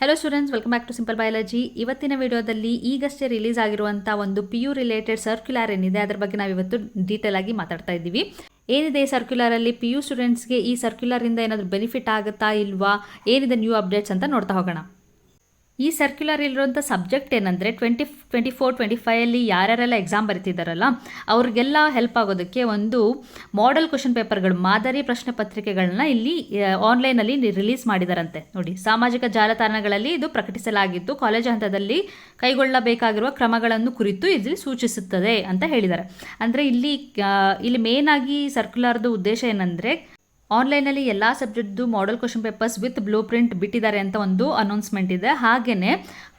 Hello students welcome back to simple biology ಇವತ್ತಿನ ವಿಡಿಯೋದಲ್ಲಿ ಈಗಷ್ಟೇ ರಿಲೀಸ್ ಆಗಿರುವಂಥ ಒಂದು ಪಿ ಯು ರಿಲೇಟೆಡ್ ಸರ್ಕ್ಯುಲರ್ ಏನಿದೆ, ಅದರ ಬಗ್ಗೆ ನಾವು ಇವತ್ತು ಡೀಟೇಲ್ ಆಗಿ ಮಾತಾಡ್ತಾ ಇದ್ದೀವಿ. ಏನಿದೆ ಈ ಸರ್ಕ್ಯುಲರಲ್ಲಿ ಪಿ ಯು ಸ್ಟೂಡೆಂಟ್ಸ್ಗೆ ಈ ಸರ್ಕ್ಯುಲರಿಂದ ಏನಾದರೂ ಬೆನಿಫಿಟ್ ಆಗುತ್ತಾ ಇಲ್ವಾ? ಏನಿದೆ ನ್ಯೂ ಅಪ್ಡೇಟ್ಸ್ ಅಂತ ನೋಡ್ತಾ ಹೋಗೋಣ. ಈ ಸರ್ಕ್ಯುಲರ್ ಇರೋಂಥ ಸಬ್ಜೆಕ್ಟ್ ಏನಂದರೆ ಟ್ವೆಂಟಿ ಟ್ವೆಂಟಿ ಫೋರ್ ಟ್ವೆಂಟಿ ಫೈವಲ್ಲಿ ಯಾರ್ಯಾರೆಲ್ಲ ಎಕ್ಸಾಮ್ ಬರೀತಿದ್ದಾರಲ್ಲ ಅವ್ರಿಗೆಲ್ಲ ಹೆಲ್ಪ್ ಆಗೋದಕ್ಕೆ ಒಂದು ಮಾಡೆಲ್ ಕ್ವಶನ್ ಪೇಪರ್ಗಳು ಮಾದರಿ ಪ್ರಶ್ನೆ ಪತ್ರಿಕೆಗಳನ್ನ ಇಲ್ಲಿ ಆನ್ಲೈನಲ್ಲಿ ರಿಲೀಸ್ ಮಾಡಿದಾರಂತೆ. ನೋಡಿ, ಸಾಮಾಜಿಕ ಜಾಲತಾಣಗಳಲ್ಲಿ ಇದು ಪ್ರಕಟಿಸಲಾಗಿದ್ದು ಕಾಲೇಜು ಹಂತದಲ್ಲಿ ಕೈಗೊಳ್ಳಬೇಕಾಗಿರುವ ಕ್ರಮಗಳನ್ನು ಕುರಿತು ಇಲ್ಲಿ ಸೂಚಿಸುತ್ತದೆ ಅಂತ ಹೇಳಿದ್ದಾರೆ ಅಂದರೆ ಇಲ್ಲಿ ಇಲ್ಲಿ ಮೇನ್ ಆಗಿ ಸರ್ಕ್ಯುಲರ್ದು ಉದ್ದೇಶ ಏನಂದರೆ ಆನ್ಲೈನಲ್ಲಿ ಎಲ್ಲ ಸಬ್ಜೆಕ್ಟ್ದು model question papers with blue print ಬಿಟ್ಟಿದ್ದಾರೆ ಅಂತ ಒಂದು ಅನೌನ್ಸ್ಮೆಂಟ್ ಇದೆ. ಹಾಗೆಯೇ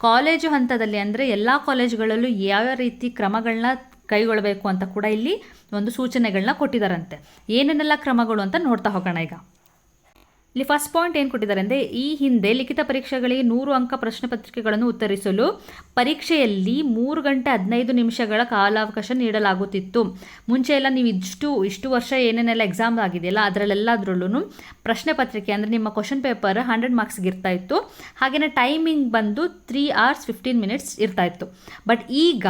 ಕಾಲೇಜು ಹಂತದಲ್ಲಿ ಅಂದರೆ ಎಲ್ಲ ಕಾಲೇಜುಗಳಲ್ಲೂ ಯಾವ ರೀತಿ ಕ್ರಮಗಳನ್ನ ಕೈಗೊಳ್ಳಬೇಕು ಅಂತ ಕೂಡ ಇಲ್ಲಿ ಒಂದು ಸೂಚನೆಗಳನ್ನ ಕೊಟ್ಟಿದ್ದಾರಂತೆ ಏನೇನೆಲ್ಲ ಕ್ರಮಗಳು ಅಂತ ನೋಡ್ತಾ ಹೋಗೋಣ ಈಗ. ಇಲ್ಲಿ ಫಸ್ಟ್ ಪಾಯಿಂಟ್ ಏನು ಕೊಟ್ಟಿದ್ದಾರೆ ಅಂದರೆ ಈ ಹಿಂದೆ ಲಿಖಿತ ಪರೀಕ್ಷೆಗಳಿಗೆ ನೂರು ಅಂಕ ಪ್ರಶ್ನೆ ಪತ್ರಿಕೆಗಳನ್ನು ಉತ್ತರಿಸಲು ಪರೀಕ್ಷೆಯಲ್ಲಿ ಮೂರು ಗಂಟೆ ಹದಿನೈದು ನಿಮಿಷಗಳ ಕಾಲಾವಕಾಶ ನೀಡಲಾಗುತ್ತಿತ್ತು. ಮುಂಚೆ ಎಲ್ಲ ನೀವು ಇಷ್ಟು ಇಷ್ಟು ವರ್ಷ ಏನೇನೆಲ್ಲ ಎಕ್ಸಾಮ್ ಆಗಿದೆಯಲ್ಲ ಅದರಲ್ಲೆಲ್ಲಾದ್ರಲ್ಲೂ ಪ್ರಶ್ನೆ ಪತ್ರಿಕೆ ಅಂದರೆ ನಿಮ್ಮ ಕ್ವಶನ್ ಪೇಪರ್ ಹಂಡ್ರೆಡ್ ಮಾರ್ಕ್ಸ್ಗೆ ಇರ್ತಾ ಇತ್ತು. ಹಾಗೆಯೇ ಟೈಮಿಂಗ್ ಬಂದು ತ್ರೀ ಅವರ್ಸ್ ಫಿಫ್ಟೀನ್ ಮಿನಿಟ್ಸ್ ಇರ್ತಾ ಇತ್ತು. ಬಟ್ ಈಗ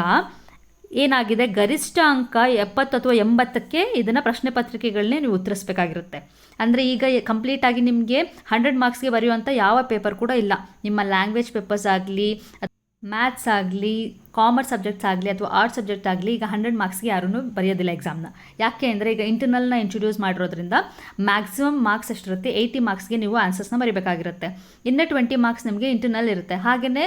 ಏನಾಗಿದೆ? ಗರಿಷ್ಠ ಅಂಕ ಎಪ್ಪತ್ತು ಅಥವಾ ಎಂಬತ್ತಕ್ಕೆ ಇದನ್ನು ಪ್ರಶ್ನೆ ಪತ್ರಿಕೆಗಳನ್ನೇ ನೀವು ಉತ್ತರಿಸಬೇಕಾಗಿರುತ್ತೆ. ಅಂದರೆ ಈಗ ಕಂಪ್ಲೀಟಾಗಿ ನಿಮಗೆ ಹಂಡ್ರೆಡ್ ಮಾರ್ಕ್ಸ್ಗೆ ಬರೆಯುವಂಥ ಯಾವ ಪೇಪರ್ ಕೂಡ ಇಲ್ಲ. ನಿಮ್ಮ ಲ್ಯಾಂಗ್ವೇಜ್ ಪೇಪರ್ಸ್ ಆಗಲಿ ಮ್ಯಾಥ್ಸ್ ಆಗಲಿ ಕಾಮರ್ಸ್ ಸಬ್ಜೆಕ್ಟ್ಸ್ ಆಗಲಿ ಅಥವಾ ಆರ್ಟ್ಸ್ ಸಬ್ಜೆಕ್ಟ್ ಆಗಲಿ ಈಗ ಹಂಡ್ರೆಡ್ ಮಾರ್ಕ್ಸ್ಗೆ ಯಾರೂ ಬರೆಯೋದಿಲ್ಲ ಎಕ್ಸಾಮ್ನ ಯಾಕೆ ಅಂದರೆ ಈಗ ಇಂಟರ್ನಲ್ನ ಇಂಟ್ರೊಡ್ಯೂಸ್ ಮಾಡಿರೋದ್ರಿಂದ ಮ್ಯಾಕ್ಸಿಮಮ್ ಮಾರ್ಕ್ಸ್ ಎಷ್ಟಿರುತ್ತೆ ಏಯ್ಟಿ ಮಾರ್ಕ್ಸ್ಗೆ ನೀವು ಆನ್ಸರ್ಸ್ನ ಬರೀಬೇಕಾಗಿರುತ್ತೆ. ಇನ್ನೇ ಟ್ವೆಂಟಿ ಮಾರ್ಕ್ಸ್ ನಿಮಗೆ ಇಂಟರ್ನಲ್ ಇರುತ್ತೆ. ಹಾಗೆಯೇ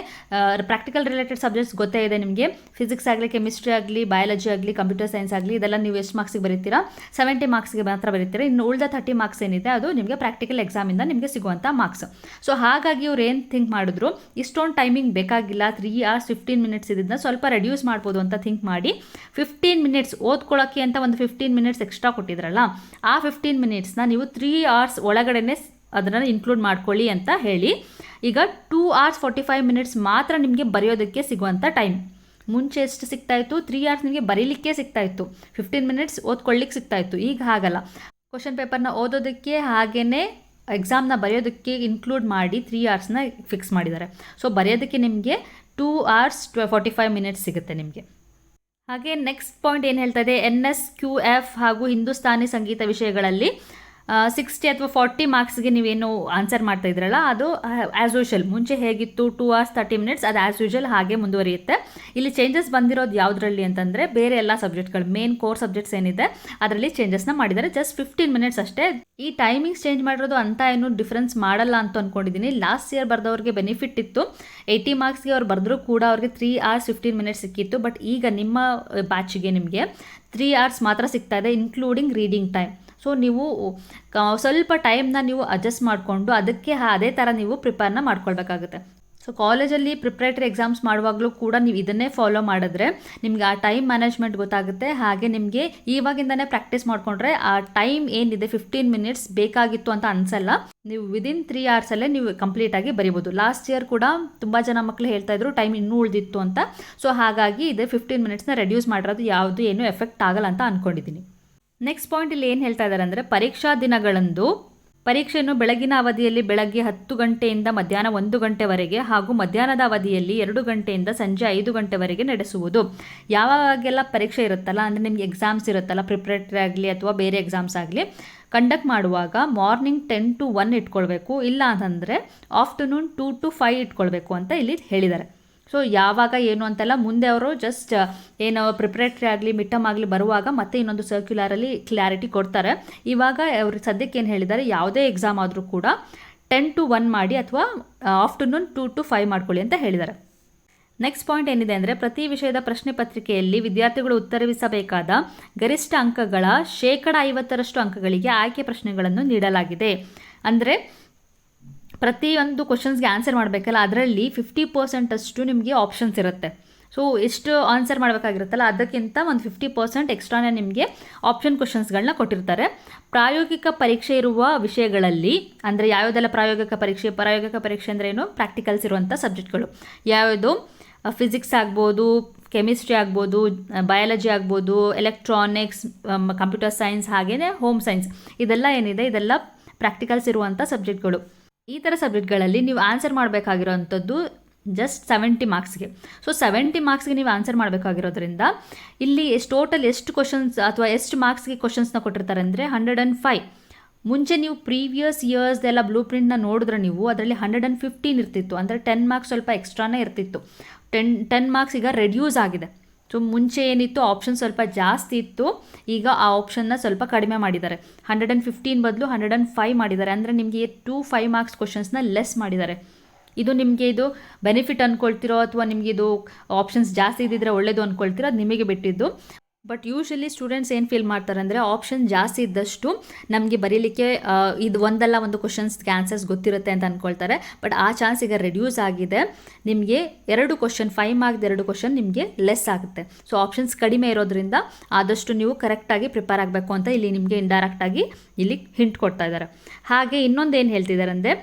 ಪ್ರಾಕ್ಟಿಕಲ್ ರಿಲೇಟೆಡ್ ಸಬ್ಜೆಕ್ಟ್ಸ್ ಗೊತ್ತೇ ಇದೆ ನಿಮಗೆ. ಫಿಸಿಕ್ಸ್ ಆಗಲಿ ಕೆಮಿಸ್ಟ್ರಿ ಆಗಲಿ ಬಯಾಲಜಿ ಆಗಲಿ ಕಂಪ್ಯೂಟರ್ ಸೈನ್ಸ್ ಆಗಲಿ ಇದೆಲ್ಲ ನೀವು ಎಷ್ಟು ಮಾರ್ಕ್ಸಿಗೆ ಬರೀತೀರಾ? ಸೆವೆಂಟಿ ಮಾರ್ಕ್ಸ್ಗೆ ಮಾತ್ರ ಬರೀತೀರಾ? ಇನ್ನು ಉಳಿದ ತರ್ಟಿ ಮಾರ್ಕ್ಸ್ ಏನಿದೆ ಅದು ನಿಮಗೆ ಪ್ರಾಕ್ಟಿಕಲ್ ಎಕ್ಸಾಮಿಂದ ನಿಮಗೆ ಸಿಗುವಂಥ ಮಾರ್ಕ್ಸ್ ಸೊ ಹಾಗಾಗಿ ಅವ್ರು ಏನು ಥಿಂಕ್ ಮಾಡಿದ್ರು? ಇಷ್ಟೊಂದು ಟೈಮಿಂಗ್ ಬೇಕಾಗಿಲ್ಲ. ತ್ರೀ ಅವರ್ಸ್ ಫಿಫ್ಟೀನ್ ಮಿನಿಟ್ಸ್ ಸ್ವಲ್ಪ ರೆಡ್ಯೂಸ್ ಮಾಡ್ಬೋದು ಅಂತ ಥಿಂಕ್ ಮಾಡಿ. ಫಿಫ್ಟೀನ್ ಮಿನಿಟ್ಸ್ ಓದ್ಕೊಳ್ಳೋಕ್ಕೆ ಅಂತ ಒಂದು ಫಿಫ್ಟೀನ್ ಮಿನಿಟ್ಸ್ ಎಕ್ಸ್ಟ್ರಾ ಕೊಟ್ಟಿದ್ರಲ್ಲ, ಆ ಫಿಫ್ಟೀನ್ ಮಿನಿಟ್ಸ್ನ ನೀವು ತ್ರೀ ಅವರ್ಸ್ ಒಳಗಡೆನೆ ಅದನ್ನು ಇನ್ಕ್ಲೂಡ್ ಮಾಡ್ಕೊಳ್ಳಿ ಅಂತ ಹೇಳಿ. ಈಗ two hours forty five minutes ಮಾತ್ರ ನಿಮಗೆ ಬರೆಯೋದಕ್ಕೆ ಸಿಗುವಂಥ ಟೈಮ್ ಮುಂಚೆ ಎಷ್ಟು ಸಿಗ್ತಾ ಇತ್ತು? ತ್ರೀ ಅವರ್ಸ್ ನಿಮಗೆ ಬರೀಲಿಕ್ಕೆ ಸಿಗ್ತಾ ಇತ್ತು. ಫಿಫ್ಟೀನ್ ಮಿನಿಟ್ಸ್ ಓದ್ಕೊಳ್ಳಿಕ್ಕೆ ಸಿಗ್ತಾ ಇತ್ತು. ಈಗ ಹಾಗಲ್ಲ. ಕ್ವಶನ್ ಪೇಪರ್ನ ಓದೋದಕ್ಕೆ ಹಾಗೇ ಎಕ್ಸಾಮ್ನ ಬರೆಯೋದಕ್ಕೆ ಇನ್ಕ್ಲೂಡ್ ಮಾಡಿ ತ್ರೀ ಅವರ್ಸ್ನ ಫಿಕ್ಸ್ ಮಾಡಿದ್ದಾರೆ. ಸೊ ಬರೆಯೋದಕ್ಕೆ ನಿಮಗೆ ಟೂ ಅವರ್ಸ್ ಟ್ವೆ ಫಾರ್ಟಿ ಫೈವ್ ಮಿನಿಟ್ಸ್ ಸಿಗುತ್ತೆ ನಿಮಗೆ. ಹಾಗೆ ನೆಕ್ಸ್ಟ್ ಪಾಯಿಂಟ್ ಏನು ಹೇಳ್ತಾ ಇದೆ? ಎನ್ ಎಸ್ ಕ್ಯೂ ಎಫ್ ಹಾಗೂ ಹಿಂದೂಸ್ತಾನಿ ಸಂಗೀತ ವಿಷಯಗಳಲ್ಲಿ ಸಿಕ್ಸ್ಟಿ ಅಥವಾ ಫಾರ್ಟಿ ಮಾರ್ಕ್ಸ್ಗೆ ನೀವೇನು ಆನ್ಸರ್ ಮಾಡ್ತಾ ಇದ್ರಲ್ಲ, ಅದು ಆ್ಯಸ್ ಯೂಶಲ್ ಮುಂಚೆ ಹೇಗಿತ್ತು? ಟೂ ಅವರ್ಸ್ ತರ್ಟಿ ಮಿನಿಟ್ಸ್ ಅದು ಆ್ಯಸ್ ಯೂಶಲ್ ಹಾಗೆ ಮುಂದುವರಿಯುತ್ತೆ. ಇಲ್ಲಿ ಚೇಂಜಸ್ ಬಂದಿರೋದು ಯಾವುದರಲ್ಲಿ ಅಂತಂದರೆ, ಬೇರೆ ಎಲ್ಲ ಸಬ್ಜೆಕ್ಟ್ಗಳು ಮೇನ್ ಕೋರ್ ಸಬ್ಜೆಕ್ಟ್ಸ್ ಏನಿದೆ, ಅದರಲ್ಲಿ ಚೇಂಜಸ್ನ ಮಾಡಿದ್ದಾರೆ. ಜಸ್ಟ್ ಫಿಫ್ಟೀನ್ ಮಿನಿಟ್ಸ್ ಅಷ್ಟೇ. ಈ ಟೈಮಿಂಗ್ಸ್ ಚೇಂಜ್ ಮಾಡಿರೋದು ಅಂತ ಏನು ಡಿಫ್ರೆನ್ಸ್ ಮಾಡಲ್ಲ ಅಂತ ಅಂದ್ಕೊಂಡಿದ್ದೀನಿ ಲಾಸ್ಟ್ ಇಯರ್ ಬರೆದವ್ರಿಗೆ ಬೆನಿಫಿಟ್ ಇತ್ತು. ಏಯ್ಟಿ ಮಾರ್ಕ್ಸ್ಗೆ ಅವ್ರು ಬರೆದ್ರೂ ಕೂಡ ಅವ್ರಿಗೆ ತ್ರೀ ಅವರ್ಸ್ ಫಿಫ್ಟೀನ್ ಮಿನಿಟ್ಸ್ ಸಿಕ್ಕಿತ್ತು. ಬಟ್ ಈಗ ನಿಮ್ಮ ಬ್ಯಾಚ್ಗೆ ನಿಮಗೆ ತ್ರೀ ಅವರ್ಸ್ ಮಾತ್ರ ಸಿಗ್ತಾ ಇದೆ ಇನ್ಕ್ಲೂಡಿಂಗ್ ರೀಡಿಂಗ್ ಟೈಮ್ ಸೊ ನೀವು ಸ್ವಲ್ಪ ಟೈಮ್ನ ನೀವು ಅಡ್ಜಸ್ಟ್ ಮಾಡಿಕೊಂಡು ಅದಕ್ಕೆ ಅದೇ ಥರ ನೀವು ಪ್ರಿಪೇರ್ನ ಮಾಡ್ಕೊಳ್ಬೇಕಾಗುತ್ತೆ. ಸೊ ಕಾಲೇಜಲ್ಲಿ ಪ್ರಿಪ್ರೇಟರಿ ಎಕ್ಸಾಮ್ಸ್ ಮಾಡುವಾಗಲೂ ಕೂಡ ನೀವು ಇದನ್ನೇ ಫಾಲೋ ಮಾಡಿದ್ರೆ ನಿಮ್ಗೆ ಆ ಟೈಮ್ ಮ್ಯಾನೇಜ್ಮೆಂಟ್ ಗೊತ್ತಾಗುತ್ತೆ. ಹಾಗೆ ನಿಮಗೆ ಇವಾಗಿಂದನೇ ಪ್ರಾಕ್ಟೀಸ್ ಮಾಡಿಕೊಂಡ್ರೆ ಆ ಟೈಮ್ ಏನಿದೆ ಫಿಫ್ಟೀನ್ ಮಿನಿಟ್ಸ್ ಬೇಕಾಗಿತ್ತು ಅಂತ ಅನ್ಸಲ್ಲ. ನೀವು ವಿದಿನ್ ತ್ರೀ ಅವರ್ಸಲ್ಲೇ ನೀವು ಕಂಪ್ಲೀಟಾಗಿ ಬರಿಬೋದು. ಲಾಸ್ಟ್ ಇಯರ್ ಕೂಡ ತುಂಬ ಜನ ಮಕ್ಕಳು ಹೇಳ್ತಾ ಇದ್ರು ಟೈಮ್ ಇನ್ನೂ ಉಳಿದಿತ್ತು ಅಂತ. ಸೊ ಹಾಗಾಗಿ ಇದು ಫಿಫ್ಟೀನ್ ಮಿನಿಟ್ಸ್ನ ರೆಡ್ಯೂಸ್ ಮಾಡಿರೋದು ಯಾವುದು ಏನೂ ಎಫೆಕ್ಟ್ ಆಗಲ್ಲ ಅಂತ ಅಂದ್ಕೊಂಡಿದ್ದೀನಿ ನೆಕ್ಸ್ಟ್ ಪಾಯಿಂಟ್ ಇಲ್ಲಿ ಏನು ಹೇಳ್ತಾ ಇದ್ದಾರೆ ಅಂದರೆ ಪರೀಕ್ಷಾ ದಿನಗಳಂದು ಪರೀಕ್ಷೆಯನ್ನು ಬೆಳಗಿನ ಅವಧಿಯಲ್ಲಿ ಬೆಳಗ್ಗೆ ಹತ್ತು ಗಂಟೆಯಿಂದ ಮಧ್ಯಾಹ್ನ ಒಂದು ಗಂಟೆವರೆಗೆ ಹಾಗೂ ಮಧ್ಯಾಹ್ನದ ಅವಧಿಯಲ್ಲಿ ಎರಡು ಗಂಟೆಯಿಂದ ಸಂಜೆ ಐದು ಗಂಟೆವರೆಗೆ ನಡೆಸುವುದು. ಯಾವಾಗೆಲ್ಲ ಪರೀಕ್ಷೆ ಇರುತ್ತಲ್ಲ, ಅಂದರೆ ನಿಮ್ಗೆ ಎಕ್ಸಾಮ್ಸ್ ಇರುತ್ತಲ್ಲ ಪ್ರಿಪ್ರೇಟರಿ ಆಗಲಿ ಅಥವಾ ಬೇರೆ ಎಕ್ಸಾಮ್ಸ್ ಆಗಲಿ ಕಂಡಕ್ಟ್ ಮಾಡುವಾಗ ಮಾರ್ನಿಂಗ್ ಟೆನ್ ಟು ಒನ್ ಇಟ್ಕೊಳ್ಬೇಕು. ಇಲ್ಲ ಅಂತಂದರೆ ಆಫ್ಟರ್ನೂನ್ ಟೂ ಟು ಫೈವ್ ಇಟ್ಕೊಳ್ಬೇಕು ಅಂತ ಇಲ್ಲಿ ಹೇಳಿದ್ದಾರೆ. ಸೊ ಯಾವಾಗ ಏನು ಅಂತೆಲ್ಲ ಮುಂದೆ ಅವರು ಜಸ್ಟ್ ಏನು ಪ್ರಿಪ್ರೇಟ್ರಿ ಆಗಲಿ ಮಿಟಮ್ ಆಗಲಿ ಬರುವಾಗ ಮತ್ತೆ ಇನ್ನೊಂದು ಸರ್ಕ್ಯುಲರಲ್ಲಿ ಕ್ಲಾರಿಟಿ ಕೊಡ್ತಾರೆ. ಇವಾಗ ಅವರು ಸದ್ಯಕ್ಕೆ ಏನು ಹೇಳಿದ್ದಾರೆ, ಯಾವುದೇ ಎಕ್ಸಾಮ್ ಆದರೂ ಕೂಡ ಟೆನ್ ಟು ಒನ್ ಮಾಡಿ ಅಥವಾ ಆಫ್ಟರ್ನೂನ್ ಟು ಟು ಫೈವ್ ಮಾಡ್ಕೊಳ್ಳಿ ಅಂತ ಹೇಳಿದ್ದಾರೆ. ನೆಕ್ಸ್ಟ್ ಪಾಯಿಂಟ್ ಏನಿದೆ ಅಂದರೆ, ಪ್ರತಿ ವಿಷಯದ ಪ್ರಶ್ನೆ ಪತ್ರಿಕೆಯಲ್ಲಿ ವಿದ್ಯಾರ್ಥಿಗಳು ಉತ್ತರಿಸಬೇಕಾದ ಗರಿಷ್ಠ ಅಂಕಗಳ ಶೇಕಡ ಐವತ್ತರಷ್ಟು ಅಂಕಗಳಿಗೆ ಆಯ್ಕೆ ಪ್ರಶ್ನೆಗಳನ್ನು ನೀಡಲಾಗಿದೆ. ಅಂದರೆ ಪ್ರತಿಯೊಂದು ಕ್ವಶನ್ಸ್ಗೆ ಆನ್ಸರ್ ಮಾಡಬೇಕಲ್ಲ, ಅದರಲ್ಲಿ ಫಿಫ್ಟಿ ಪರ್ಸೆಂಟಷ್ಟು ನಿಮಗೆ ಆಪ್ಷನ್ಸ್ ಇರುತ್ತೆ. ಸೊ ಎಷ್ಟು ಆನ್ಸರ್ ಮಾಡಬೇಕಾಗಿರುತ್ತಲ್ಲ, ಅದಕ್ಕಿಂತ ಒಂದು ಫಿಫ್ಟಿ ಪರ್ಸೆಂಟ್ ಎಕ್ಸ್ಟ್ರಾನೇ ನಿಮಗೆ ಆಪ್ಷನ್ ಕ್ವಶನ್ಸ್ಗಳನ್ನ ಕೊಟ್ಟಿರ್ತಾರೆ. ಪ್ರಾಯೋಗಿಕ ಪರೀಕ್ಷೆ ಇರುವ ವಿಷಯಗಳಲ್ಲಿ, ಅಂದರೆ ಯಾವುದೆಲ್ಲ ಪ್ರಾಯೋಗಿಕ ಪರೀಕ್ಷೆ ಪ್ರಾಯೋಗಿಕ ಪರೀಕ್ಷೆ ಅಂದರೆ ಏನು? ಪ್ರಾಕ್ಟಿಕಲ್ಸ್ ಇರುವಂಥ ಸಬ್ಜೆಕ್ಟ್ಗಳು ಯಾವುದು? ಫಿಸಿಕ್ಸ್ ಆಗ್ಬೋದು ಕೆಮಿಸ್ಟ್ರಿ ಆಗ್ಬೋದು ಬಯಾಲಜಿ ಆಗ್ಬೋದು ಎಲೆಕ್ಟ್ರಾನಿಕ್ಸ್ ಕಂಪ್ಯೂಟರ್ ಸೈನ್ಸ್ ಹಾಗೆಯೇ ಹೋಮ್ ಸೈನ್ಸ್ ಇದೆಲ್ಲ ಏನಿದೆ? ಇದೆಲ್ಲ ಪ್ರಾಕ್ಟಿಕಲ್ಸ್ ಇರುವಂಥ ಸಬ್ಜೆಕ್ಟ್ಗಳು ಈ ಥರ ಸಬ್ಜೆಕ್ಟ್ಗಳಲ್ಲಿ ನೀವು ಆನ್ಸರ್ ಮಾಡಬೇಕಾಗಿರೋವಂಥದ್ದು ಜಸ್ಟ್ ಸೆವೆಂಟಿ ಮಾರ್ಕ್ಸ್ಗೆ ಸೊ ಸೆವೆಂಟಿ ಮಾರ್ಕ್ಸ್ಗೆ ನೀವು ಆನ್ಸರ್ ಮಾಡಬೇಕಾಗಿರೋದ್ರಿಂದ ಇಲ್ಲಿ ಎಷ್ಟು ಟೋಟಲ್ ಎಷ್ಟು ಕ್ವಶನ್ಸ್ ಅಥವಾ ಎಷ್ಟು ಮಾರ್ಕ್ಸ್ಗೆ ಕ್ವಶನ್ಸ್ನ ಕೊಟ್ಟಿರ್ತಾರೆ ಅಂದರೆ ಹಂಡ್ರೆಡ್ ಆ್ಯಂಡ್ ಫೈವ್ ಮುಂಚೆ ನೀವು ಪ್ರೀವಿಯಸ್ ಇಯರ್ಸ್ದೆಲ್ಲ ಬ್ಲೂ ಪ್ರಿಂಟ್ನ ನೋಡಿದ್ರೆ ನೀವು ಅದರಲ್ಲಿ ಹಂಡ್ರೆಡ್ ಆ್ಯಂಡ್ ಫಿಫ್ಟೀನ್ ಇರ್ತಿತ್ತು. ಅಂದರೆ ಟೆನ್ ಮಾರ್ಕ್ಸ್ ಸ್ವಲ್ಪ ಎಕ್ಸ್ಟ್ರಾನೇ ಇರ್ತಿತ್ತು. ಟೆನ್ ಟೆನ್ ಮಾರ್ಕ್ಸ್ ಈಗ ರೆಡ್ಯೂಸ್ ಆಗಿದೆ. ಸೊ ಮುಂಚೆ ಏನಿತ್ತು ಆಪ್ಷನ್ ಸ್ವಲ್ಪ ಜಾಸ್ತಿ ಇತ್ತು. ಈಗ ಆ ಆಪ್ಷನ್ನ ಸ್ವಲ್ಪ ಕಡಿಮೆ ಮಾಡಿದ್ದಾರೆ. ಹಂಡ್ರೆಡ್ ಆ್ಯಂಡ್ ಫಿಫ್ಟೀನ್ ಬದಲು ಹಂಡ್ರೆಡ್ ಆ್ಯಂಡ್ ಫೈವ್ ಮಾಡಿದ್ದಾರೆ. ಅಂದರೆ ನಿಮಗೆ ಟೂ ಫೈವ್ ಮಾರ್ಕ್ಸ್ ಕ್ವಶನ್ಸ್ನ ಲೆಸ್ ಮಾಡಿದ್ದಾರೆ. ಇದು ನಿಮಗೆ ಇದು ಬೆನಿಫಿಟ್ ಅಂದ್ಕೊಳ್ತಿರೋ ಅಥವಾ ನಿಮಗೆ ಇದು ಆಪ್ಷನ್ಸ್ ಜಾಸ್ತಿ ಇದ್ದಿದ್ರೆ ಒಳ್ಳೇದು ಅಂದ್ಕೊಳ್ತಿರೋ ಅದು ನಿಮಗೆ ಬಿಟ್ಟಿದ್ದು. ಬಟ್ ಯೂಶಲಿ ಸ್ಟೂಡೆಂಟ್ಸ್ ಏನು ಫೀಲ್ ಮಾಡ್ತಾರೆ ಅಂದರೆ ಆಪ್ಷನ್ ಜಾಸ್ತಿ ಇದ್ದಷ್ಟು ನಮಗೆ ಬರೀಲಿಕ್ಕೆ ಇದು ಒಂದಲ್ಲ ಒಂದು ಕ್ವಶನ್ಸ್ಗೆ ಆನ್ಸರ್ಸ್ ಗೊತ್ತಿರುತ್ತೆ ಅಂತ ಅಂದ್ಕೊಳ್ತಾರೆ ಬಟ್ ಆ ಚಾನ್ಸ್ ಈಗ ರೆಡ್ಯೂಸ್ ಆಗಿದೆ. ನಿಮಗೆ ಎರಡು ಕ್ವಶನ್ ಫೈವ್ ಮಾರ್ಕ್ ಎರಡು ಕ್ವಶನ್ ನಿಮಗೆ ಲೆಸ್ ಆಗುತ್ತೆ. ಸೊ ಆಪ್ಷನ್ಸ್ ಕಡಿಮೆ ಇರೋದ್ರಿಂದ ಆದಷ್ಟು ನೀವು ಕರೆಕ್ಟಾಗಿ ಪ್ರಿಪೇರ್ ಆಗಬೇಕು ಅಂತ ಇಲ್ಲಿ ನಿಮಗೆ ಇಂಡೈರೆಕ್ಟಾಗಿ ಇಲ್ಲಿ ಹಿಂಟ್ ಕೊಡ್ತಾ ಇದ್ದಾರೆ. ಹಾಗೆ ಇನ್ನೊಂದು ಏನು ಹೇಳ್ತಿದ್ದಾರೆ ಅಂದರೆ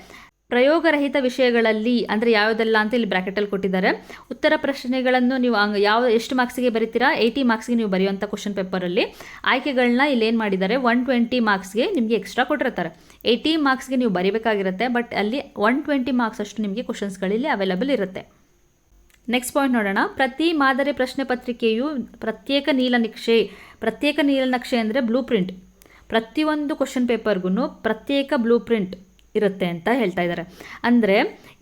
ಪ್ರಯೋಗರಹಿತ ವಿಷಯಗಳಲ್ಲಿ ಅಂದರೆ ಯಾವುದೆಲ್ಲ ಅಂತ ಇಲ್ಲಿ ಬ್ರ್ಯಾಕೆಟಲ್ಲಿ ಕೊಟ್ಟಿದ್ದಾರೆ. ಉತ್ತರ ಪ್ರಶ್ನೆಗಳನ್ನು ನೀವು ಹಂಗೆ ಯಾವ, ಎಷ್ಟು ಮಾರ್ಕ್ಸಿಗೆ ಬರೀತೀರಾ? ಏಯ್ಟಿ ಮಾರ್ಕ್ಸ್ಗೆ ನೀವು ಬರೆಯುವಂಥ ಕ್ವಶನ್ ಪೇಪರಲ್ಲಿ ಆಯ್ಕೆಗಳನ್ನ ಇಲ್ಲಿ ಏನು ಮಾಡಿದ್ದಾರೆ? ಒನ್ ಟ್ವೆಂಟಿ ಮಾರ್ಕ್ಸ್ಗೆ ನಿಮಗೆ ಎಕ್ಸ್ಟ್ರಾ ಕೊಟ್ಟಿರ್ತಾರೆ. ಏಯ್ಟಿ ಮಾರ್ಕ್ಸ್ಗೆ ನೀವು ಬರೀಬೇಕಾಗಿರುತ್ತೆ ಬಟ್ ಅಲ್ಲಿ ಒನ್ ಟ್ವೆಂಟಿ ಮಾರ್ಕ್ಸ್ ಅಷ್ಟು ನಿಮಗೆ ಕ್ವಶನ್ಸ್ಗಳಲ್ಲಿ ಅವೈಲಬಲ್ ಇರುತ್ತೆ. ನೆಕ್ಸ್ಟ್ ಪಾಯಿಂಟ್ ನೋಡೋಣ. ಪ್ರತಿ ಮಾದರಿ ಪ್ರಶ್ನೆ ಪತ್ರಿಕೆಯು ಪ್ರತ್ಯೇಕ ನೀಲನಕ್ಷೆ ಪ್ರತ್ಯೇಕ ನೀಲನಕ್ಷೆ ಅಂದರೆ ಬ್ಲೂ ಪ್ರಿಂಟ್ ಪ್ರತಿಯೊಂದು ಕ್ವಶನ್ ಪೇಪರ್ಗೂ ಪ್ರತ್ಯೇಕ ಬ್ಲೂ ಪ್ರಿಂಟ್ ಇರುತ್ತೆ ಅಂತ ಹೇಳ್ತಾ ಇದ್ದಾರೆ. ಅಂದರೆ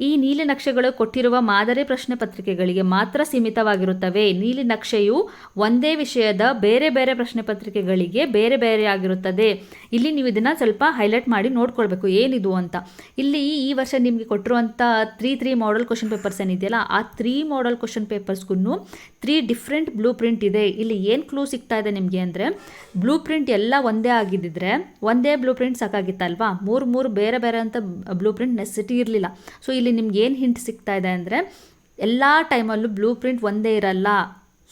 ಈ ನೀಲಿ ನಕ್ಷೆಗಳು ಕೊಟ್ಟಿರುವ ಮಾದರಿ ಪ್ರಶ್ನೆ ಪತ್ರಿಕೆಗಳಿಗೆ ಮಾತ್ರ ಸೀಮಿತವಾಗಿರುತ್ತವೆ. ನೀಲಿ ನಕ್ಷೆಯು ಒಂದೇ ವಿಷಯದ ಬೇರೆ ಬೇರೆ ಪ್ರಶ್ನೆ ಪತ್ರಿಕೆಗಳಿಗೆ ಬೇರೆ ಬೇರೆ ಆಗಿರುತ್ತದೆ. ಇಲ್ಲಿ ನೀವು ಇದನ್ನು ಸ್ವಲ್ಪ ಹೈಲೈಟ್ ಮಾಡಿ ನೋಡ್ಕೊಳ್ಬೇಕು. ಏನಿದು ಅಂತ. ಇಲ್ಲಿ ಈ ವರ್ಷ ನಿಮಗೆ ಕೊಟ್ಟಿರುವಂಥ three three model question papers ಏನಿದೆಯಲ್ಲ, ಆ ತ್ರೀ ಮಾಡಲ್ ಕ್ವಶನ್ ಪೇಪರ್ಸ್ಗೂ ತ್ರೀ ಡಿಫ್ರೆಂಟ್ ಬ್ಲೂ ಪ್ರಿಂಟ್ ಇದೆ. ಇಲ್ಲಿ ಏನು ಕ್ಲೂ ಸಿಗ್ತಾ ಇದೆ ನಿಮಗೆ ಅಂದರೆ ಬ್ಲೂ ಪ್ರಿಂಟ್ ಎಲ್ಲ ಒಂದೇ ಆಗಿದ್ದಿದ್ರೆ, ಒಂದೇ ಬ್ಲೂ ಪ್ರಿಂಟ್ ಸಾಕಾಗಿತ್ತಲ್ವಾ? ಮೂರು ಮೂರು ಬೇರೆ ಬೇರೆ ಅಂತ ಬ್ಲೂ ಪ್ರಿಂಟ್ ನೆಸಿಟಿ ಇರಲಿಲ್ಲ ಸೊ ಇಲ್ಲಿ ನಿಮ್ಗೆ ಏನು ಹಿಂಟ್ ಸಿಗ್ತಾ ಇದೆ ಅಂದರೆ, ಎಲ್ಲ ಟೈಮಲ್ಲೂ ಬ್ಲೂ ಪ್ರಿಂಟ್ ಒಂದೇ ಇರಲ್ಲ.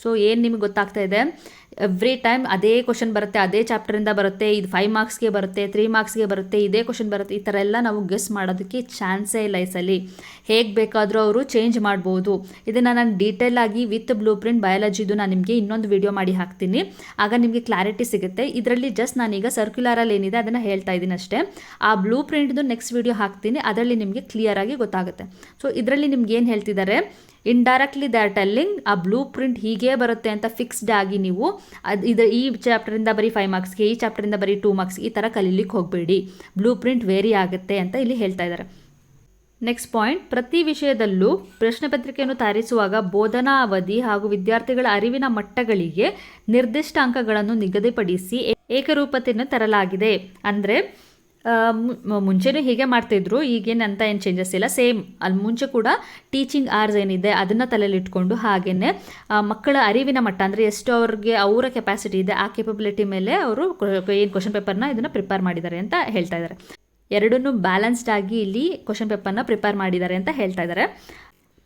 ಸೊ ಏನು ನಿಮಗೆ ಗೊತ್ತಾಗ್ತಾ ಇದೆ? ಎವ್ರಿ ಟೈಮ್ ಅದೇ ಕ್ವಶನ್ ಬರುತ್ತೆ, ಅದೇ ಚಾಪ್ಟರಿಂದ ಬರುತ್ತೆ, ಇದು ಫೈವ್ ಮಾರ್ಕ್ಸ್ಗೆ ಬರುತ್ತೆ ತ್ರೀ ಮಾರ್ಕ್ಸ್ಗೆ ಬರುತ್ತೆ, ಇದೇ ಕ್ವಶನ್ ಬರುತ್ತೆ, ಈ ಥರ ಎಲ್ಲ ನಾವು ಗೆಸ್ ಮಾಡೋದಕ್ಕೆ ಚಾನ್ಸೇ ಇಲ್ಲ ಹೇಗೆ ಬೇಕಾದರೂ ಅವರು ಚೇಂಜ್ ಮಾಡ್ಬೋದು. ಇದನ್ನು ನಾನು ಡೀಟೇಲ್ ಆಗಿ ವಿತ್ ಬ್ಲೂ ಪ್ರಿಂಟ್ ಬಯಾಲಜಿದು ನಾನು ನಿಮಗೆ ಇನ್ನೊಂದು ವಿಡಿಯೋ ಮಾಡಿ ಹಾಕ್ತೀನಿ. ಆಗ ನಿಮಗೆ ಕ್ಲಾರಿಟಿ ಸಿಗುತ್ತೆ. ಇದರಲ್ಲಿ ಜಸ್ಟ್ ನಾನೀಗ ಸರ್ಕ್ಯುಲರಲ್ಲಿ ಏನಿದೆ ಅದನ್ನು ಹೇಳ್ತಾ ಇದ್ದೀನಿ ಅಷ್ಟೇ. ಆ ಬ್ಲೂ ಪ್ರಿಂಟ್ದು ನೆಕ್ಸ್ಟ್ ವಿಡಿಯೋ ಹಾಕ್ತೀನಿ. ಅದರಲ್ಲಿ ನಿಮಗೆ ಕ್ಲಿಯರ್ ಆಗಿ ಗೊತ್ತಾಗುತ್ತೆ. ಸೊ ಇದರಲ್ಲಿ ನಿಮ್ಗೆ ಏನು ಹೇಳ್ತಿದ್ದಾರೆ? ಇಂಡೈರೆಕ್ಟ್ಲಿ ದೇ ಆರ್ ಟೆಲ್ಲಿಂಗ್ ಆ ಬ್ಲೂ ಪ್ರಿಂಟ್ ಹೀಗೆ ಬರುತ್ತೆ ಅಂತ ಫಿಕ್ಸ್ಡ್ ಆಗಿ ನೀವು ಅದು ಇದು ಈ ಚಾಪ್ಟರಿಂದ ಬರೀ ಫೈವ್ ಮಾರ್ಕ್ಸ್ಗೆ ಈ ಚಾಪ್ಟರಿಂದ ಬರೀ ಟೂ ಮಾರ್ಕ್ಸ್ ಈ ಥರ ಕಲೀಲಿಕ್ಕೆ ಹೋಗಬೇಡಿ. ಬ್ಲೂ ಪ್ರಿಂಟ್ ವೇರಿ ಆಗುತ್ತೆ ಅಂತ ಇಲ್ಲಿ ಹೇಳ್ತಾ ಇದ್ದಾರೆ. ನೆಕ್ಸ್ಟ್ ಪಾಯಿಂಟ್ ಪ್ರತಿ ವಿಷಯದಲ್ಲೂ ಪ್ರಶ್ನೆ ಪತ್ರಿಕೆಯನ್ನು ತಯಾರಿಸುವಾಗ ಬೋಧನಾ ಅವಧಿ ಹಾಗೂ ವಿದ್ಯಾರ್ಥಿಗಳ ಅರಿವಿನ ಮಟ್ಟಗಳಿಗೆ ನಿರ್ದಿಷ್ಟ ಅಂಕಗಳನ್ನು ನಿಗದಿಪಡಿಸಿ ಏಕರೂಪತೆಯನ್ನು ತರಲಾಗಿದೆ. ಅಂದರೆ ಮುಂಚೆನೂ ಹೀಗೆ ಮಾಡ್ತಿದ್ರು, ಈಗೇನು ಅಂತ ಏನು ಚೇಂಜಸ್ ಇಲ್ಲ. ಸೇಮ್ ಅಲ್ಲಿ ಮುಂಚೆ ಕೂಡ ಟೀಚಿಂಗ್ ಆರ್ಸ್ ಏನಿದೆ, ಅದನ್ನು ತಲೆಯಲ್ಲಿಟ್ಕೊಂಡು ಹಾಗೆಯೇ ಮಕ್ಕಳ ಅರಿವಿನ ಮಟ್ಟ, ಅಂದರೆ ಎಷ್ಟು ಅವ್ರಿಗೆ ಅವರ ಕೆಪಾಸಿಟಿ ಇದೆ, ಆ ಕೆಪಬಿಲಿಟಿ ಮೇಲೆ ಅವರು ಏನು ಕ್ವಶನ್ ಪೇಪರ್ನ ಇದನ್ನು ಪ್ರಿಪೇರ್ ಮಾಡಿದ್ದಾರೆ ಅಂತ ಹೇಳ್ತಾ ಇದ್ದಾರೆ. ಎರಡನ್ನೂ ಬ್ಯಾಲೆನ್ಸ್ಡ್ ಆಗಿ ಇಲ್ಲಿ ಕ್ವಶನ್ ಪೇಪರ್ನ ಪ್ರಿಪೇರ್ ಮಾಡಿದ್ದಾರೆ ಅಂತ ಹೇಳ್ತಾ ಇದ್ದಾರೆ.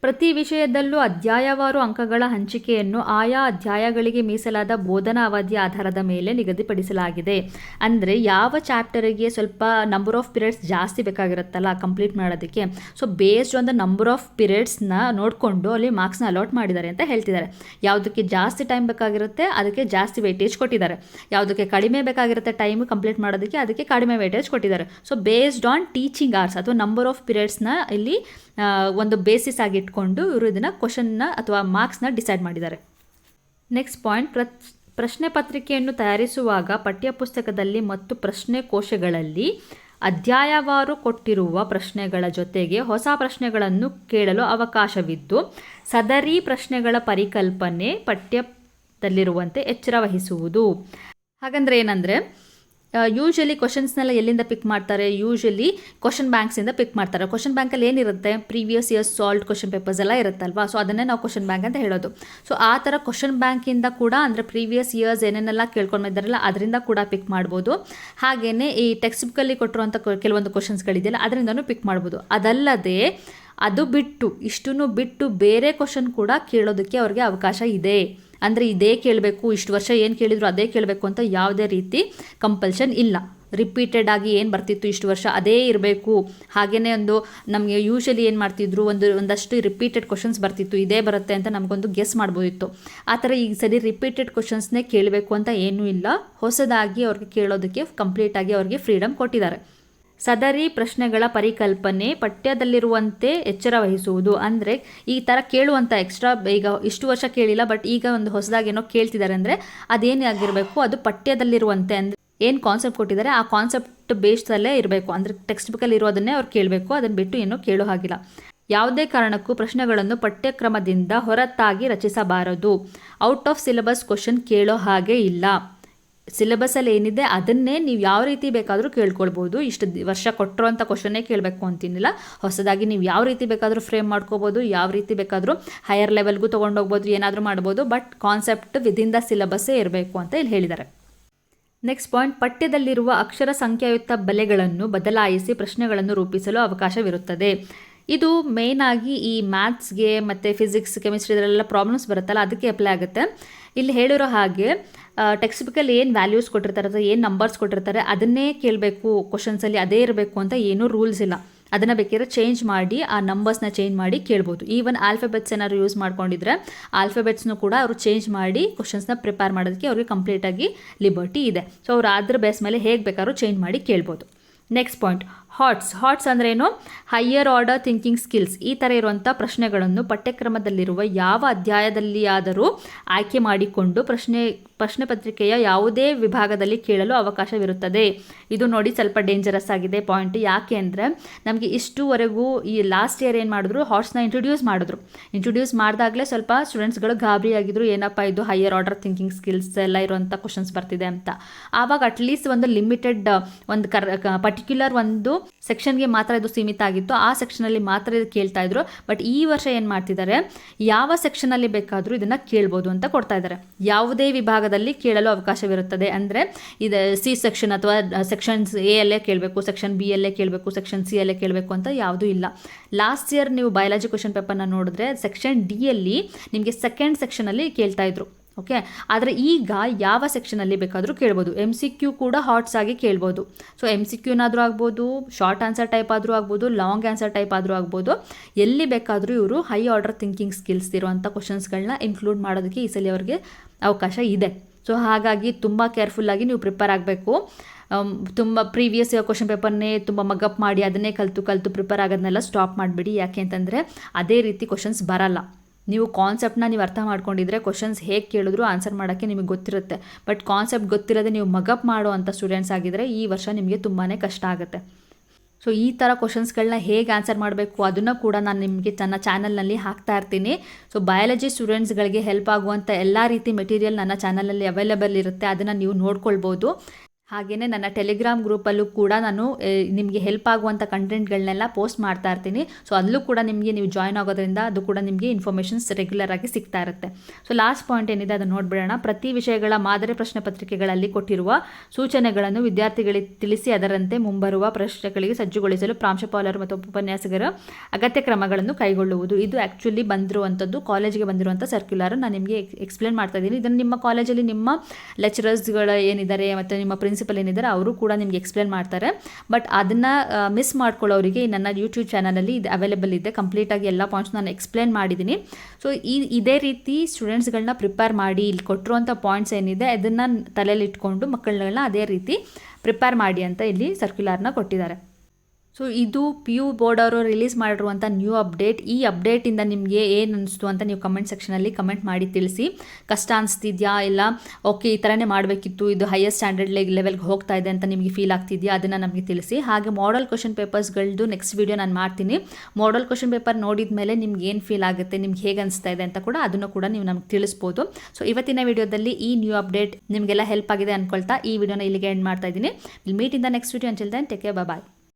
ಪ್ರತಿ ವಿಷಯದಲ್ಲೂ ಅಧ್ಯಾಯವಾರು ಅಂಕಗಳ ಹಂಚಿಕೆಯನ್ನು ಆಯಾ ಅಧ್ಯಾಯಗಳಿಗೆ ಮೀಸಲಾದ ಬೋಧನಾ ಅವಧಿಯ ಆಧಾರದ ಮೇಲೆ ನಿಗದಿಪಡಿಸಲಾಗಿದೆ. ಅಂದರೆ ಯಾವ ಚಾಪ್ಟರಿಗೆ ಸ್ವಲ್ಪ ನಂಬರ್ ಆಫ್ ಪಿರಿಯಡ್ಸ್ ಜಾಸ್ತಿ ಬೇಕಾಗಿರುತ್ತಲ್ಲ ಕಂಪ್ಲೀಟ್ ಮಾಡೋದಕ್ಕೆ. So based on the number of ಪಿರಿಯಡ್ಸ್ನ ನೋಡಿಕೊಂಡು ಅಲ್ಲಿ ಮಾರ್ಕ್ಸ್ನ ಅಲಾಟ್ ಮಾಡಿದ್ದಾರೆ ಅಂತ ಹೇಳ್ತಿದ್ದಾರೆ. ಯಾವುದಕ್ಕೆ ಜಾಸ್ತಿ ಟೈಮ್ ಬೇಕಾಗಿರುತ್ತೆ, ಅದಕ್ಕೆ ಜಾಸ್ತಿ ವೇಟೇಜ್ ಕೊಟ್ಟಿದ್ದಾರೆ. ಯಾವುದಕ್ಕೆ ಕಡಿಮೆ ಬೇಕಾಗಿರುತ್ತೆ ಟೈಮ್ ಕಂಪ್ಲೀಟ್ ಮಾಡೋದಕ್ಕೆ, ಅದಕ್ಕೆ ಕಡಿಮೆ ವೇಟೇಜ್ ಕೊಟ್ಟಿದ್ದಾರೆ. So based on teaching hours ಅಥವಾ ನಂಬರ್ ಆಫ್ ಪಿರಿಯಡ್ಸ್ನ ಇಲ್ಲಿ ಒಂದು ಬೇಸಿಸ್ ಆಗಿ ಇಟ್ಕೊಂಡು ಇವರು ಇದನ್ನು ಕ್ವಶನ್ನ ಅಥವಾ ಮಾರ್ಕ್ಸ್ನ ಡಿಸೈಡ್ ಮಾಡಿದ್ದಾರೆ. ನೆಕ್ಸ್ಟ್ ಪಾಯಿಂಟ್ ಪ್ರ, ಪ್ರಶ್ನೆ ಪತ್ರಿಕೆಯನ್ನು ತಯಾರಿಸುವಾಗ ಪಠ್ಯಪುಸ್ತಕದಲ್ಲಿ ಮತ್ತು ಪ್ರಶ್ನೆ ಕೋಶಗಳಲ್ಲಿ ಅಧ್ಯಾಯವಾರು ಕೊಟ್ಟಿರುವ ಪ್ರಶ್ನೆಗಳ ಜೊತೆಗೆ ಹೊಸ ಪ್ರಶ್ನೆಗಳನ್ನು ಕೇಳಲು ಅವಕಾಶವಿದ್ದು, ಸದರಿ ಪ್ರಶ್ನೆಗಳ ಪರಿಕಲ್ಪನೆ ಪಠ್ಯದಲ್ಲಿರುವಂತೆ ಎಚ್ಚರ ವಹಿಸುವುದು. ಹಾಗಂದ್ರೆ ಏನಂದರೆ ಯೂಶಲಿ ಕ್ವಶನ್ಸ್ನೆಲ್ಲ ಎಲ್ಲಿಂದ ಪಿಕ್ ಮಾಡ್ತಾರೆ? ಯೂಶ್ವಲಿ ಕ್ವಶನ್ ಬ್ಯಾಂಕ್ಸಿಂದ ಪಿಕ್ ಮಾಡ್ತಾರೆ. ಕ್ವಶನ್ ಬ್ಯಾಂಕಲ್ಲಿ ಏನಿರುತ್ತೆ? Previous years solved question papers ಎಲ್ಲ ಇರುತ್ತಲ್ವಾ? ಸೊ ಅದನ್ನೇ ನಾವು ಕ್ವಶನ್ ಬ್ಯಾಂಕ್ ಅಂತ ಹೇಳೋದು. ಸೊ ಆ ಥರ ಕ್ವಶನ್ ಬ್ಯಾಂಕಿಂದ ಕೂಡ ಅಂದರೆ ಪ್ರೀವಿಯಸ್ ಇಯರ್ಸ್ ಏನೇನೆಲ್ಲ ಕೇಳ್ಕೊಂಡಿದ್ದಾರಲ್ಲ ಅದರಿಂದ ಕೂಡ ಪಿಕ್ ಮಾಡ್ಬೋದು. ಹಾಗೆಯೇ ಈ ಟೆಕ್ಸ್ಟ್ ಬುಕ್ಕಲ್ಲಿ ಕೊಟ್ಟಿರುವಂಥ ಕೆಲವೊಂದು ಕ್ವಶನ್ಸ್ಗಳಿದೆಯಲ್ಲ ಅದರಿಂದನೂ ಪಿಕ್ ಮಾಡ್ಬೋದು. ಅದಲ್ಲದೆ ಅದು ಬಿಟ್ಟು, ಇಷ್ಟನ್ನು ಬಿಟ್ಟು ಬೇರೆ ಕ್ವಶನ್ ಕೂಡ ಕೇಳೋದಕ್ಕೆ ಅವ್ರಿಗೆ ಅವಕಾಶ ಇದೆ. ಅಂದರೆ ಇದೇ ಕೇಳಬೇಕು, ಇಷ್ಟು ವರ್ಷ ಏನು ಕೇಳಿದ್ರು ಅದೇ ಕೇಳಬೇಕು ಅಂತ ಯಾವುದೇ ರೀತಿ ಕಂಪಲ್ಷನ್ ಇಲ್ಲ. ರಿಪೀಟೆಡ್ ಆಗಿ ಏನು ಬರ್ತಿತ್ತು, ಇಷ್ಟು ವರ್ಷ ಅದೇ ಇರಬೇಕು. ಹಾಗೆಯೇ ಒಂದು ನಮಗೆ ಯೂಶಲಿ ಏನು ಮಾಡ್ತಿದ್ರು, ಒಂದು, ಒಂದಷ್ಟು ರಿಪೀಟೆಡ್ ಕ್ವಶನ್ಸ್ ಬರ್ತಿತ್ತು, ಇದೇ ಬರುತ್ತೆ ಅಂತ ನಮಗೊಂದು ಗೆಸ್ ಮಾಡ್ಬೋದಿತ್ತು. ಆ ಥರ ಈಗ ಸರಿ ರಿಪೀಟೆಡ್ ಕ್ವಶನ್ಸ್ನೇ ಕೇಳಬೇಕು ಅಂತ ಏನೂ ಇಲ್ಲ. ಹೊಸದಾಗಿ ಅವ್ರಿಗೆ ಕೇಳೋದಕ್ಕೆ ಕಂಪ್ಲೀಟಾಗಿ ಅವ್ರಿಗೆ ಫ್ರೀಡಮ್ ಕೊಟ್ಟಿದ್ದಾರೆ. ಸದರಿ ಪ್ರಶ್ನೆಗಳ ಪರಿಕಲ್ಪನೆ ಪಠ್ಯದಲ್ಲಿರುವಂತೆ ಎಚ್ಚರ ವಹಿಸುವುದು. ಅಂದರೆ ಈ ಥರ ಕೇಳುವಂಥ ಎಕ್ಸ್ಟ್ರಾ ಈಗ ಇಷ್ಟು ವರ್ಷ ಕೇಳಿಲ್ಲ ಬಟ್ ಈಗ ಒಂದು ಹೊಸದಾಗಿ ಏನೋ ಕೇಳ್ತಿದ್ದಾರೆ ಅಂದರೆ ಅದೇನೇ ಆಗಿರಬೇಕು, ಅದು ಪಠ್ಯದಲ್ಲಿರುವಂತೆ ಅಂದರೆ ಏನು ಕಾನ್ಸೆಪ್ಟ್ ಕೊಟ್ಟಿದ್ದಾರೆ, ಆ ಕಾನ್ಸೆಪ್ಟ್ ಬೇಸ್ದಲ್ಲೇ ಇರಬೇಕು. ಅಂದರೆ ಟೆಕ್ಸ್ಟ್ ಬುಕ್ಕಲ್ಲಿ ಇರೋದನ್ನೇ ಅವ್ರು ಕೇಳಬೇಕು ಅದನ್ನು ಬಿಟ್ಟು ಏನೂ ಕೇಳೋ ಹಾಗಿಲ್ಲ. ಯಾವುದೇ ಕಾರಣಕ್ಕೂ ಪ್ರಶ್ನೆಗಳನ್ನು ಪಠ್ಯಕ್ರಮದಿಂದ ಹೊರತಾಗಿ ರಚಿಸಬಾರದು. ಔಟ್ ಆಫ್ ಸಿಲೆಬಸ್ ಕ್ವಶನ್ ಕೇಳೋ ಹಾಗೆ ಇಲ್ಲ. ಸಿಲೆಬಸಲ್ಲಿ ಏನಿದೆ ಅದನ್ನೇ ನೀವು ಯಾವ ರೀತಿ ಬೇಕಾದರೂ ಕೇಳ್ಕೊಳ್ಬೋದು. ಇಷ್ಟು ವರ್ಷ ವರ್ಷ ಅಂತ ಕ್ವಶನ್ನೇ ಕೇಳಬೇಕು ಅಂತಿನಿಲ್ಲ. ಹೊಸದಾಗಿ ನೀವು ಯಾವ ರೀತಿ ಬೇಕಾದರೂ ಫ್ರೇಮ್ ಮಾಡ್ಕೋಬೋದು, ಯಾವ ರೀತಿ ಬೇಕಾದರೂ ಹೈಯರ್ ಲೆವೆಲ್ಗೂ ತೊಗೊಂಡೋಗ್ಬೋದು ಏನಾದರೂ ಮಾಡ್ಬೋದು ಬಟ್ ಕಾನ್ಸೆಪ್ಟ್ ವಿದಿನ್ ದ ಸಿಲೆಬಸ್ಸೇ ಇರಬೇಕು ಅಂತ ಇಲ್ಲಿ ಹೇಳಿದ್ದಾರೆ. ನೆಕ್ಸ್ಟ್ ಪಾಯಿಂಟ್ ಪಠ್ಯದಲ್ಲಿರುವ ಅಕ್ಷರ ಸಂಖ್ಯಾಯುಕ್ತ ಬೆಲೆಗಳನ್ನು ಬದಲಾಯಿಸಿ ಪ್ರಶ್ನೆಗಳನ್ನು ರೂಪಿಸಲು ಅವಕಾಶವಿರುತ್ತದೆ. ಇದು ಮೇನ್ ಆಗಿ ಈ ಮ್ಯಾಥ್ಸ್ಗೆ ಮತ್ತು ಫಿಸಿಕ್ಸ್ ಕೆಮಿಸ್ಟ್ರಿ ಇದರಲ್ಲೆಲ್ಲ ಪ್ರಾಬ್ಲಮ್ಸ್ ಬರುತ್ತಲ್ಲ, ಅದಕ್ಕೆ ಅಪ್ಲೈ ಆಗುತ್ತೆ. ಇಲ್ಲಿ ಹೇಳಿರೋ ಹಾಗೆ ಟೆಕ್ಸ್ಟ್ ಬುಕ್ಕಲ್ಲಿ ಏನು ವ್ಯಾಲ್ಯೂಸ್ ಕೊಟ್ಟಿರ್ತಾರೆ ಅಥವಾ ಏನು ನಂಬರ್ಸ್ ಕೊಟ್ಟಿರ್ತಾರೆ ಅದನ್ನೇ ಕೇಳಬೇಕು ಕ್ವಶನ್ಸಲ್ಲಿ ಅದೇ ಇರಬೇಕು ಅಂತ ಏನೂ ರೂಲ್ಸ್ ಇಲ್ಲ. ಅದನ್ನು ಬೇಕಿದ್ರೆ ಚೇಂಜ್ ಮಾಡಿ, ಆ ನಂಬರ್ಸ್ನ ಚೇಂಜ್ ಮಾಡಿ ಕೇಳ್ಬೋದು. ಈವನ್ ಆಲ್ಫಾಬೆಟ್ಸ್ ಏನಾದ್ರು ಯೂಸ್ ಮಾಡ್ಕೊಂಡಿದ್ರೆ ಆಲ್ಫಾಬೆಟ್ಸ್ನು ಕೂಡ ಅವರು ಚೇಂಜ್ ಮಾಡಿ ಕ್ವಶನ್ಸ್ನ ಪ್ರಿಪೇರ್ ಮಾಡೋದಕ್ಕೆ ಅವ್ರಿಗೆ ಕಂಪ್ಲೀಟಾಗಿ ಲಿಬರ್ಟಿ ಇದೆ. ಸೊ ಅವ್ರು ಅದ್ರ ಬೇಸ್ ಮೇಲೆ ಹೇಗೆ ಬೇಕಾದ್ರೂ ಚೇಂಜ್ ಮಾಡಿ ಕೇಳ್ಬೋದು. ನೆಕ್ಸ್ಟ್ ಪಾಯಿಂಟ್ ಹಾಟ್ಸ್ ಹಾಟ್ಸ್ ಅಂದ್ರೇನು ಹೈಯರ್ ಆರ್ಡರ್ ಥಿಂಕಿಂಗ್ ಸ್ಕಿಲ್ಸ್ ಈ ಥರ ಇರುವಂಥ ಪ್ರಶ್ನೆಗಳನ್ನು ಪಠ್ಯಕ್ರಮದಲ್ಲಿರುವ ಯಾವ ಅಧ್ಯಾಯದಲ್ಲಿಯಾದರೂ ಆಯ್ಕೆ ಮಾಡಿಕೊಂಡು ಪ್ರಶ್ನೆ ಪ್ರಶ್ನೆ ಪತ್ರಿಕೆಯ ಯಾವುದೇ ವಿಭಾಗದಲ್ಲಿ ಕೇಳಲು ಅವಕಾಶವಿರುತ್ತದೆ. ಇದು ನೋಡಿ ಸ್ವಲ್ಪ ಡೇಂಜರಸ್ ಆಗಿದೆ ಪಾಯಿಂಟ್ ಯಾಕೆ ಅಂದರೆ ನಮಗೆ ಇಷ್ಟುವರೆಗೂ ಈ ಲಾಸ್ಟ್ ಇಯರ್ ಏನು ಮಾಡಿದ್ರು? ಹಾಟ್ಸ್ನ ಇಂಟ್ರೊಡ್ಯೂಸ್ ಮಾಡಿದ್ರು. ಇಂಟ್ರೊಡ್ಯೂಸ್ ಮಾಡಿದಾಗಲೇ ಸ್ವಲ್ಪ ಸ್ಟೂಡೆಂಟ್ಸ್ಗಳು ಗಾಬರಿ ಆಗಿದ್ರು. ಏನಪ್ಪ ಇದು ಹೈಯರ್ ಆರ್ಡರ್ ಥಿಂಕಿಂಗ್ ಸ್ಕಿಲ್ಸ್ ಎಲ್ಲ ಇರುವಂಥ ಕ್ವಶನ್ಸ್ ಬರ್ತಿದೆ ಅಂತ. ಆವಾಗ ಅಟ್ಲೀಸ್ಟ್ ಒಂದು ಲಿಮಿಟೆಡ್ ಒಂದು ಕರ್ ಪರ್ಟಿಕ್ಯುಲರ್ ಒಂದು ಸೆಕ್ಷನ್ಗೆ ಮಾತ್ರ ಇದು ಸೀಮಿತ ಆಗಿತ್ತು. ಆ ಸೆಕ್ಷನಲ್ಲಿ ಮಾತ್ರ ಇದು ಕೇಳ್ತಾ ಇದ್ರು. ಬಟ್ ಈ ವರ್ಷ ಏನು ಮಾಡ್ತಿದ್ದಾರೆ? ಯಾವ ಸೆಕ್ಷನಲ್ಲಿ ಬೇಕಾದರೂ ಇದನ್ನು ಕೇಳ್ಬೋದು ಅಂತ ಕೊಡ್ತಾ ಇದ್ದಾರೆ. ಯಾವುದೇ ವಿಭಾಗದಲ್ಲಿ ಕೇಳಲು ಅವಕಾಶವಿರುತ್ತದೆ ಅಂದರೆ ಇದು ಸಿ ಸೆಕ್ಷನ್ ಅಥವಾ ಸೆಕ್ಷನ್ಸ್ ಎ ಅಲ್ಲೇ ಕೇಳಬೇಕು ಸೆಕ್ಷನ್ ಬಿ ಅಲ್ಲೇ ಕೇಳಬೇಕು ಸೆಕ್ಷನ್ ಸಿ ಅಲ್ಲೇ ಕೇಳಬೇಕು ಅಂತ ಯಾವುದೂ ಇಲ್ಲ. ಲಾಸ್ಟ್ ಇಯರ್ ನೀವು ಬಯಾಲಜಿ ಕ್ವಶನ್ ಪೇಪರ್ನ ನೋಡಿದ್ರೆ ಸೆಕ್ಷನ್ ಡಿಯಲ್ಲಿ ನಿಮಗೆ ಸೆಕೆಂಡ್ ಸೆಕ್ಷನಲ್ಲಿ ಕೇಳ್ತಾ ಇದ್ರು. ಓಕೆ ಆದರೆ ಈಗ ಯಾವ ಸೆಕ್ಷನಲ್ಲಿ ಬೇಕಾದರೂ ಕೇಳ್ಬೋದು. ಎಂ ಸಿ ಕ್ಯೂ ಕೂಡ ಹಾಟ್ಸ್ ಆಗಿ ಕೇಳ್ಬೋದು. ಸೊ ಎಂ ಸಿ ಕ್ಯೂನಾದರೂ ಆಗ್ಬೋದು ಶಾರ್ಟ್ ಆನ್ಸರ್ ಟೈಪ್ ಆದರೂ ಆಗ್ಬೋದು ಲಾಂಗ್ ಆನ್ಸರ್ ಟೈಪ್ ಆದರೂ ಆಗ್ಬೋದು. ಎಲ್ಲಿ ಬೇಕಾದರೂ ಇವರು ಹೈ ಆರ್ಡರ್ ಥಿಂಕಿಂಗ್ ಸ್ಕಿಲ್ಸ್ ಇರುವಂಥ ಕ್ವಶನ್ಸ್ಗಳನ್ನ ಇನ್ಕ್ಲೂಡ್ ಮಾಡೋದಕ್ಕೆ ಈ ಸಲ ಅವರಿಗೆ ಅವಕಾಶ ಇದೆ. ಸೊ ಹಾಗಾಗಿ ತುಂಬ ಕೇರ್ಫುಲ್ಲಾಗಿ ನೀವು ಪ್ರಿಪೇರ್ ಆಗಬೇಕು. ತುಂಬ ಪ್ರೀವಿಯಸ್ ಕ್ವಶನ್ ಪೇಪರ್ನೇ ತುಂಬ ಮಗಪ್ ಮಾಡಿ ಅದನ್ನೇ ಕಲಿತು ಕಲಿತು ಪ್ರಿಪೇರ್ ಆಗೋದನ್ನೆಲ್ಲ ಸ್ಟಾಪ್ ಮಾಡಿಬಿಡಿ. ಯಾಕೆ ಅಂತಂದರೆ ಅದೇ ರೀತಿ ಕ್ವಶನ್ಸ್ ಬರಲ್ಲ. ನೀವು ಕಾನ್ಸೆಪ್ಟ್ನ ನೀವು ಅರ್ಥ ಮಾಡ್ಕೊಂಡಿದ್ರೆ ಕ್ವಶನ್ಸ್ ಹೇಗೆ ಕೇಳಿದ್ರು ಆನ್ಸರ್ ಮಾಡೋಕ್ಕೆ ನಿಮಗೆ ಗೊತ್ತಿರುತ್ತೆ. ಬಟ್ ಕಾನ್ಸೆಪ್ಟ್ ಗೊತ್ತಿರದೆ ನೀವು ಮಗಪ್ ಮಾಡೋ ಅಂಥ ಸ್ಟೂಡೆಂಟ್ಸ್ ಆಗಿದ್ದರೆ ಈ ವರ್ಷ ನಿಮಗೆ ತುಂಬಾ ಕಷ್ಟ ಆಗುತ್ತೆ. ಸೊ ಈ ಥರ ಕ್ವಶನ್ಸ್ಗಳನ್ನ ಹೇಗೆ ಆನ್ಸರ್ ಮಾಡಬೇಕು ಅದನ್ನು ಕೂಡ ನಾನು ನಿಮಗೆ ನನ್ನ ಚಾನಲ್ನಲ್ಲಿ ಹಾಕ್ತಾ ಇರ್ತೀನಿ. ಸೊ ಬಯಾಲಜಿ ಸ್ಟೂಡೆಂಟ್ಸ್ಗಳಿಗೆ ಹೆಲ್ಪ್ ಆಗುವಂಥ ಎಲ್ಲ ರೀತಿ ಮೆಟೀರಿಯಲ್ ನನ್ನ ಚಾನಲಲ್ಲಿ ಅವೈಲೇಬಲ್ ಇರುತ್ತೆ, ಅದನ್ನು ನೀವು ನೋಡ್ಕೊಳ್ಬೋದು. ಹಾಗೆಯೇ ನನ್ನ ಟೆಲಿಗ್ರಾಮ್ ಗ್ರೂಪಲ್ಲೂ ಕೂಡ ನಾನು ನಿಮಗೆ ಹೆಲ್ಪ್ ಆಗುವಂಥ ಕಂಟೆಂಟ್ಗಳನ್ನೆಲ್ಲ ಪೋಸ್ಟ್ ಮಾಡ್ತಾ ಇರ್ತೀನಿ. ಸೊ ಅಲ್ಲೂ ಕೂಡ ನಿಮಗೆ ನೀವು ಜಾಯ್ನ್ ಆಗೋದ್ರಿಂದ ಅದು ಕೂಡ ನಿಮಗೆ ಇನ್ಫಾರ್ಮೇಷನ್ಸ್ ರೆಗ್ಯುಲರ್ ಆಗಿ ಸಿಗ್ತಾ ಇರುತ್ತೆ. ಸೊ ಲಾಸ್ಟ್ ಪಾಯಿಂಟ್ ಏನಿದೆ ಅದನ್ನು ನೋಡ್ಬಿಡೋಣ. ಪ್ರತಿ ವಿಷಯಗಳ ಮಾದರಿ ಪ್ರಶ್ನೆ ಪತ್ರಿಕೆಗಳಲ್ಲಿ ಕೊಟ್ಟಿರುವ ಸೂಚನೆಗಳನ್ನು ವಿದ್ಯಾರ್ಥಿಗಳಿಗೆ ತಿಳಿಸಿ ಅದರಂತೆ ಮುಂಬರುವ ಪ್ರಶ್ನೆಗಳಿಗೆ ಸಜ್ಜುಗೊಳಿಸಲು ಪ್ರಾಂಶುಪಾಲರು ಮತ್ತು ಉಪನ್ಯಾಸಕರ ಅಗತ್ಯ ಕ್ರಮಗಳನ್ನು ಕೈಗೊಳ್ಳುವುದು. ಇದು ಆ್ಯಕ್ಚುಲಿ ಬಂದಿರುವಂಥದ್ದು ಕಾಲೇಜಿಗೆ ಬಂದಿರುವಂಥ ಸರ್ಕ್ಯುಲರ್ ನಾನು ನಿಮಗೆ ಎಕ್ಸ್ಪ್ಲೇನ್ ಮಾಡ್ತಾ ಇದ್ದೀನಿ. ಇದನ್ನು ನಿಮ್ಮ ಕಾಲೇಜಲ್ಲಿ ನಿಮ್ಮ ಲೆಕ್ಚರರ್ಸ್ಗಳು ಏನಿದ್ದಾರೆ, ಮತ್ತು ನಿಮ್ಮ ಪ್ರಿನ್ಸಿಪಲ್ ಏನಿದ್ದಾರೆ ಅವರು ಕೂಡ ನಿಮಗೆ ಎಕ್ಸ್ಪ್ಲೇನ್ ಮಾಡ್ತಾರೆ. ಬಟ್ ಅದನ್ನು ಮಿಸ್ ಮಾಡ್ಕೊಳ್ಳೋರಿಗೆ ನನ್ನ ಯೂಟ್ಯೂಬ್ ಚಾನಲಲ್ಲಿ ಇದು ಅವೈಲೇಬಲ್ ಇದೆ. ಕಂಪ್ಲೀಟಾಗಿ ಎಲ್ಲ ಪಾಯಿಂಟ್ಸ್ ನಾನು ಎಕ್ಸ್ಪ್ಲೇನ್ ಮಾಡಿದ್ದೀನಿ ಸೊ ಈ, ಇದೇ ರೀತಿ ಸ್ಟೂಡೆಂಟ್ಸ್ಗಳನ್ನ ಪ್ರಿಪೇರ್ ಮಾಡಿ ಇಲ್ಲಿ ಕೊಟ್ಟಿರುವಂಥ ಪಾಯಿಂಟ್ಸ್ ಏನಿದೆ, ಅದನ್ನು ತಲೆಯಲ್ಲಿ ಇಟ್ಕೊಂಡು ಮಕ್ಕಳನ್ನ ಅದೇ ರೀತಿ ಪ್ರಿಪೇರ್ ಮಾಡಿ ಅಂತ ಇಲ್ಲಿ ಸರ್ಕ್ಯುಲರ್ನ ಕೊಟ್ಟಿದ್ದಾರೆ. ಸೊ ಇದು ಪಿ ಯು ಬೋರ್ಡ್ ಅವರು ರಿಲೀಸ್ ಮಾಡಿರುವಂಥ ನ್ಯೂ ಅಪ್ಡೇಟ್ ಈ ಅಪ್ಡೇಟಿಂದ ನಿಮಗೆ ಏನು ಅನಿಸ್ತು ಅಂತ ನೀವು ಕಮೆಂಟ್ ಸೆಕ್ಷನಲ್ಲಿ ಕಮೆಂಟ್ ಮಾಡಿ ತಿಳಿಸಿ. ಕಷ್ಟ ಅನಿಸ್ತಿದ್ಯಾ ಇಲ್ಲ? ಓಕೆ ಈ ಥರನೇ ಮಾಡಬೇಕಿತ್ತು. ಇದು ಹೈಯರ್ ಸ್ಟ್ಯಾಂಡರ್ಡ್ ಲೆವೆಲ್ಗೆ ಹೋಗ್ತಾ ಇದೆ ಅಂತ ನಿಮಗೆ ಫೀಲ್ ಆಗ್ತಿದೆಯಾ? ಅದನ್ನು ನಮಗೆ ತಿಳಿಸಿ. ಹಾಗೆ ಮಾಡಲ್ ಕ್ವಶನ್ ಪೇಪರ್ಸ್ಗಳದ್ದು ನೆಕ್ಸ್ಟ್ ವೀಡಿಯೋ ನಾನು ಮಾಡ್ತೀನಿ. ಮಾಡಲ್ ಕ್ವಶನ್ ಪೇಪರ್ ನೋಡಿದ ಮೇಲೆ ನಿಮ್ಗೆ ಏನು ಫೀಲ್ ಆಗುತ್ತೆ? ನಿಮ್ಗೆ ಹೇಗೆ ಅನಿಸ್ತಾ ಇದೆ ಅಂತ ಕೂಡ ಅದನ್ನು ಕೂಡ ನೀವು ನಮ್ಗೆ ತಿಳಿಸ್ಬೋದು. ಸೊ ಇವತ್ತಿನ ವಿಡಿಯೋದಲ್ಲಿ ಈ ನ್ಯೂ ಅಪ್ಡೇಟ್ ನಿಮಗೆಲ್ಲ ಹೆಲ್ಪ್ ಆಗಿದೆ ಅನ್ಕೊಳ್ತಾ ಈ ವಿಡಿಯೋನ ಇಲ್ಲಿಗೆ ಎಂಡ್ ಮಾಡ್ತಾ ಇದ್ದೀನಿ. Meet in the next video until take care bye